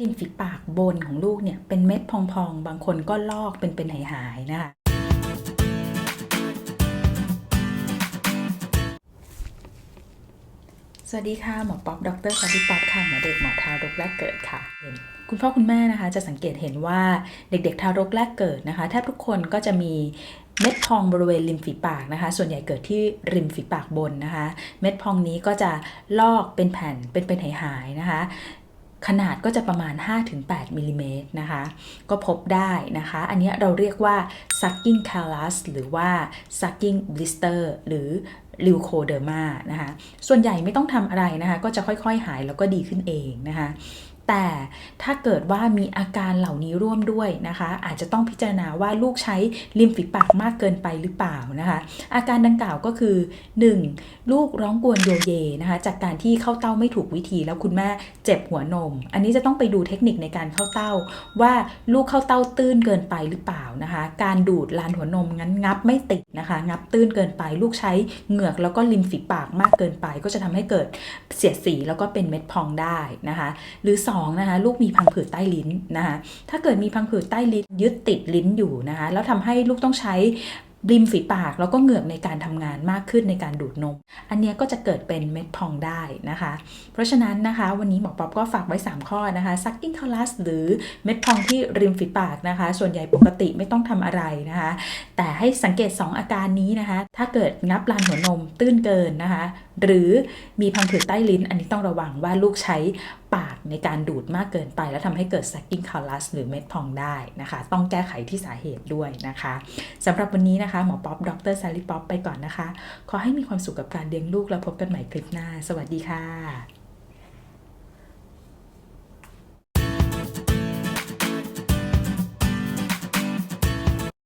ริมฝีปากบนของลูกเนี่ยเป็นเม็ดพองๆ บางคนก็ลอกเป็นเป็นหายๆนะคะสวัสดีค่ะ หมอป๊อปดรสันติป๊อปค่ะหมอเด็กหมอทารกแรกเกิดค่ะคุณพ่อคุณแม่นะคะ จะสังเกตเห็นว่าเด็กๆ ทารกแรกเกิดนะคะแทบทุกคนก็จะมีเม็ดพองบริเวณริมฝีปากนะคะ ส่วนใหญ่เกิดที่ริมฝีปากบนนะคะ เม็ดพองนี้ก็จะลอกเป็นแผ่นเป็นเป็นหายๆนะคะ ขนาดก็จะประมาณ 5-8มิลลิเมตรนะคะ ก็พบได้นะคะ อันนี้เราเรียกว่า sucking callus หรือว่า sucking blister หรือ leukoderma นะคะ ส่วนใหญ่ไม่ต้องทำอะไรนะคะ ก็จะค่อยๆหายแล้วก็ดีขึ้นเองนะคะ แต่ถ้าเกิดว่ามีอาการเหล่านี้ร่วมด้วยนะคะ อาจจะต้องพิจารณาว่าลูกใช้ริมฝีปากมากเกินไปหรือเปล่านะคะ อาการดังกล่าวก็คือ 1. ลูกร้องกวนโยเยนะคะ จากการที่เข้าเต้าไม่ถูกวิธีแล้วคุณแม่เจ็บหัวนม อันนี้จะต้องไปดูเทคนิคในการเข้าเต้า ว่าลูกเข้าเต้าตื้นเกินไปหรือเปล่านะคะ การดูดลานหัวนมงั้นงับไม่ติดนะคะ งับตื้นเกินไป ลูกใช้เหงือกแล้วก็ริมฝีปากมากเกินไป ก็จะทำให้เกิดเสียดสีแล้วก็เป็นเม็ดพองได้นะคะ หรือ 2นะคะลูกมีพังผืดใต้ลิ้นนะคะถ้าเกิดมีพังผืดใต้ลิ้นยึดติดลิ้นอยู่นะคะแล้วทำให้ลูกต้องใช้ริมฝีปากแล้วก็เหงือกในการทำงานมากขึ้นในการดูดนม อันนี้ก็จะเกิดเป็นเม็ดพองได้นะคะ เพราะฉะนั้นนะคะ วันนี้หมอป๊อปก็ฝากไว้ 3 ข้อนะคะ sucking callus หรือเม็ดพองที่ริมฝีปากนะคะ ส่วนใหญ่ปกติไม่ต้องทำอะไรนะคะ แต่ให้สังเกต 2 อาการนี้นะคะ ถ้าเกิดงับลานหัวนมตื้นเกินนะคะ หรือมีพังผืดใต้ลิ้น อันนี้ต้องระวังว่าลูกใช้ ปากในการดูดมากเกินไป แล้วทำให้เกิด sucking callus หรือเม็ดพองได้นะคะ ต้องแก้ไขที่สาเหตุด้วยนะคะสำหรับวันนี้นะคะ หมอป๊อปดรซาลิป๊อปไปก่อนนะคะ ขอให้มีความสุขกับการเลี้ยงลูกแล้วพบกันใหม่คลิปหน้า สวัสดีค่ะ